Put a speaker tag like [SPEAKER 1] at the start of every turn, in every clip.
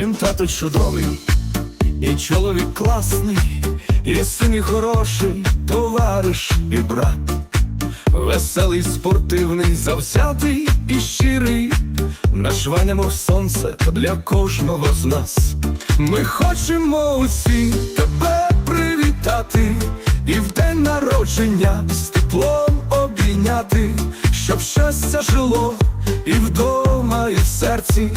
[SPEAKER 1] Він тато чудовий, і чоловік класний, і син і хороший, товариш і брат. Веселий, спортивний, завзятий і щирий, наш Ваня, мов сонце для кожного з нас. Ми хочемо усі тебе привітати, і в день народження з теплом обійняти, щоб щастя жило і вдома, серці,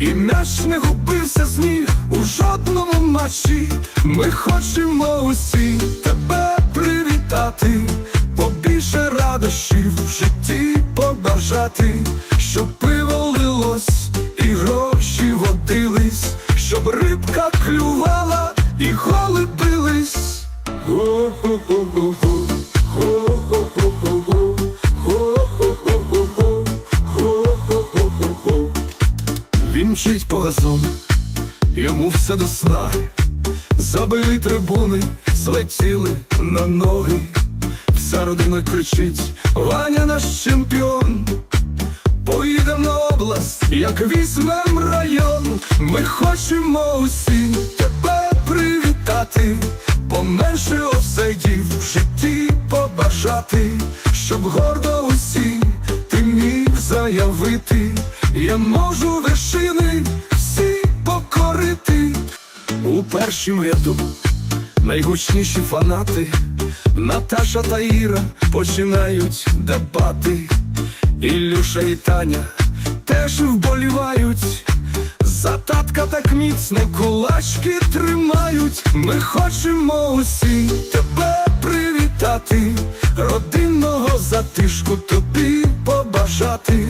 [SPEAKER 1] і м'яч не губився з ніг у жодному матчі. Ми хочемо усі тебе привітати, побільше радощів в житті побажати, щоб пиво лилось і гроші водились, щоб рибка клювала і голи бились. Ху-ху-ху-ху-ху, ху-ху-ху-ху-ху, мчить по газону, йому все до снаги. Забили трибуни, злетіли на ноги. Вся родина кричить, Ваня наш чемпіон. Поїдем на область, як візьмем район. Ми хочемо усі тебе привітати, поменше офсайдів в житті побажати, щоб гордо усі ти міг заявити. Я можу вершини всі покорити. У першім ряду найгучніші фанати Наташа та Іра починають дебати. Ілюша і Таня теж вболівають. За татка так міцно кулачки тримають. Ми хочемо усі тебе привітати, родинного затишку тобі побажати,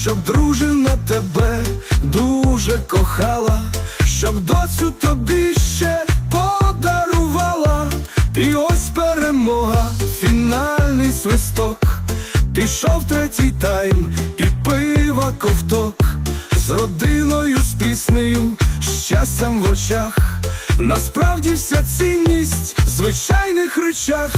[SPEAKER 1] щоб дружина тебе дуже кохала, щоб доцю тобі ще подарувала. І ось перемога, фінальний свисток. Пішов третій тайм і пива ковток з родиною, з піснею, щастям в очах. Насправді вся цінність в звичайних речах.